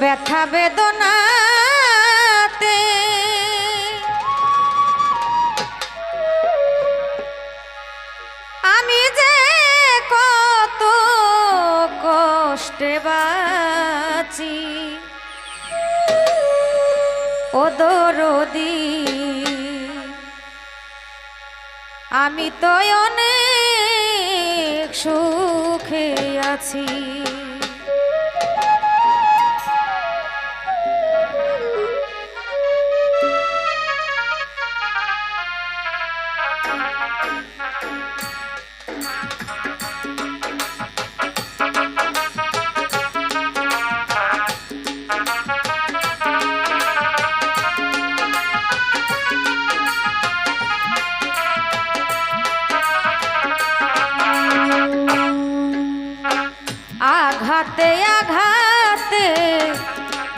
ব্যথা বেদনাতে। আমি যে কত কষ্টে বাঁচি ও দরদি। আমি তো অনেক সুখে আছি।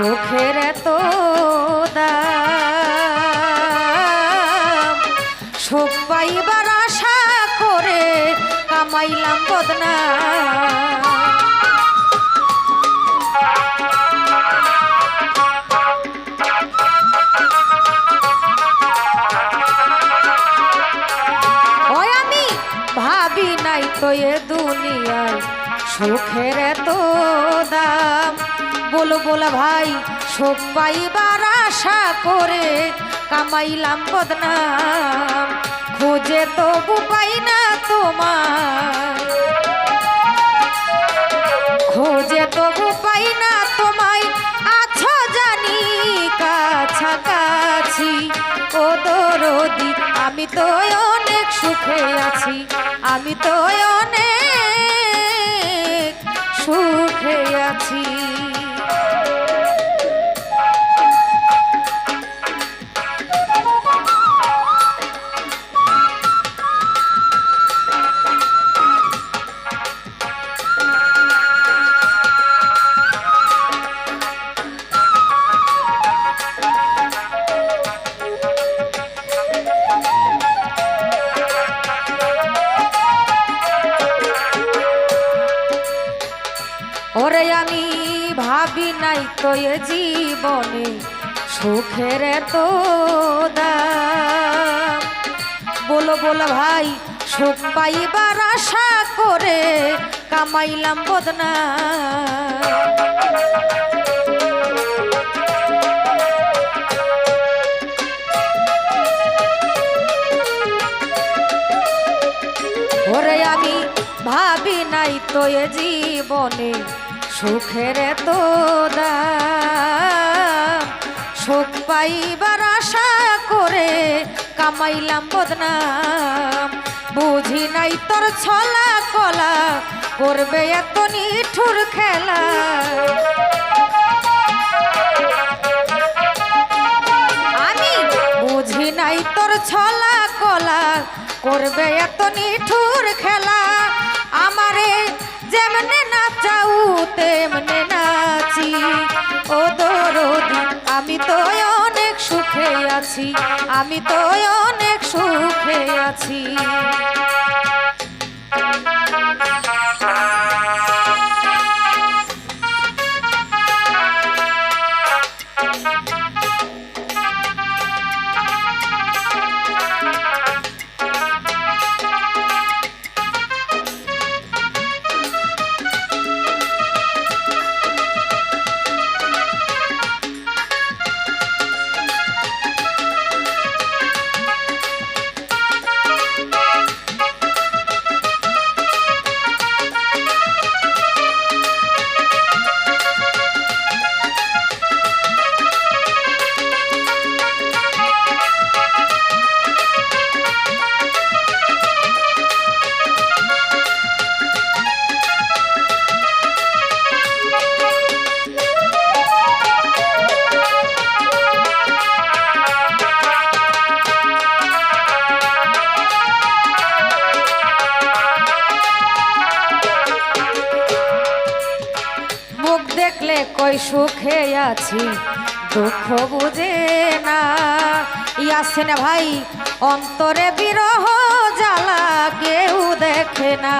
সুখের এত দাম। সুখ পাইবার আশা করে কামাইলাম বদনা। ভাবি নাই তো এ দুনিয়ায় সুখের এত দাম। বলো বলা ভাই সুখ পাইবার আশা করে কামাইলাম বদনাম। খুঁজে তবু পাই না তোমার। খোঁজে তবু পাই না তোমায়, আছো জানি কাছাকাছি। ও দরদি, আমি তো অনেক সুখে আছি, আমি তো ভাবি নাই তো এ জীবনে, সুখের তো দাম। বলো বলো ভাই, সুখ পাইবার আশা করে কামাইলাম বদনা। ওরে আমি ভাবি নাই তো এ জীবনে সুখের তো সুখ পাইবার আশা করে কামাইলাম বদনাম। বুঝি নাই তোর ছলা কলা, করবে এত নিঠুর খেলা। আমি বুঝি নাই তোর ছলা কলা, করবে এত নিঠুর খেলা। আমারে যেমনে নাচাউ তেমনে নাচি। ও দরদি, আমি তো অনেক সুখে আছি। আমি তো অনেক সুখে আছি। কই সুখে আছি, দুঃখ বুঝে না। ইয়াসিন ভাই, অন্তরে বিরহ জ্বালা কেউ দেখে না।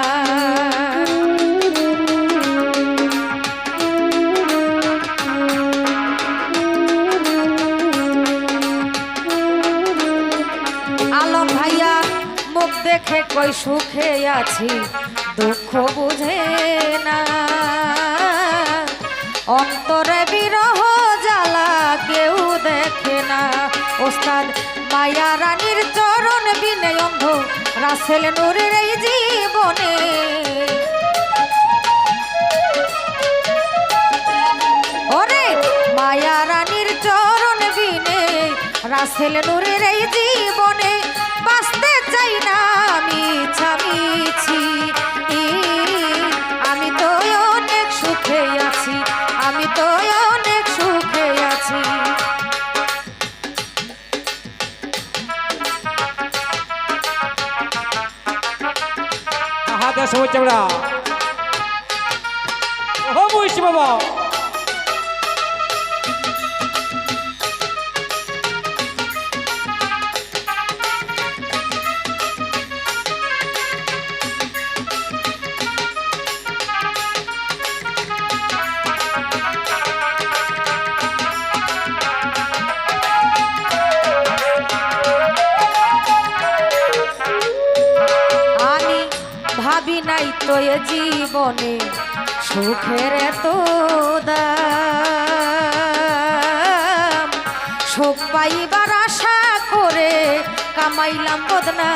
আলম ভাইয়া, মুখ দেখে কই সুখে আছি, দুঃখ বুঝে না। অন্তরে বিরহ জ্বালা কেউ দেখে না। ওস্তাদ মায়া রানীর চরণ বিনে অন্ধ, রাসেল নুরের এই জীবনে। ওরে মায়া রানীর চরণ বিনে রাসেল নূরের এই জীবনে। চামড়া। ও বইছি বাবা। তো এ জীবনে সুখের তো দাম। সুখ পাইবার আশা করে কামাইলাম বদনা।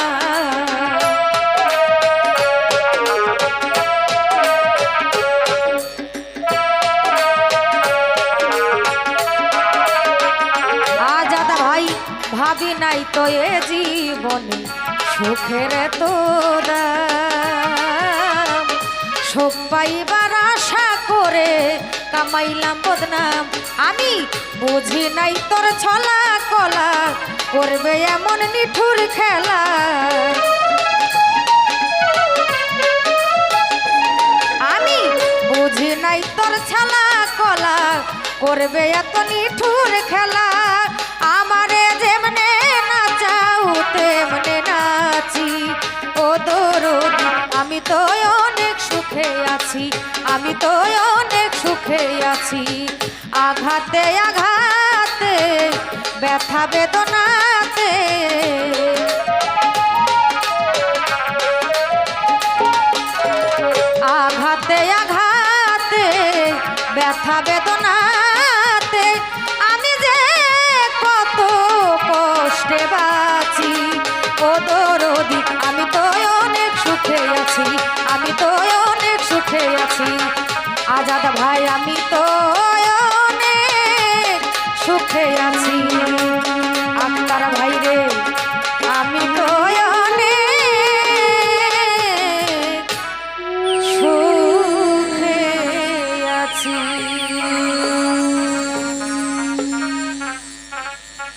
ভাবি নাই তো এ জীবনে সুখের তো দাম। সুখ পাইবার আশা করে কামাইলাম বদনাম। আমি বুঝি নাই তোর ছলা কলা, করবে এমন নিঠুর খেলা। আমি বুঝি নাই তোর ছালা কলা, করবে এত নিঠুর খেলা। আমারে যেমনে নাচাও, তেমনে নাচি। ও দরদি, আমি তো অনেক সুখে আছি, আমি তো অনেক সুখে আছি। আঘাতে আঘাতে, ব্যথা বেদনাতে। আঘাতে আঘাতে, ব্যথা বেদনাতে। আমি যে কত কষ্টে বাঁচি, ও দরদি, আমি তো অনেক সুখে আছি, আমি তো অনেক আছি। আজাদ ভাই আমি তো সুখে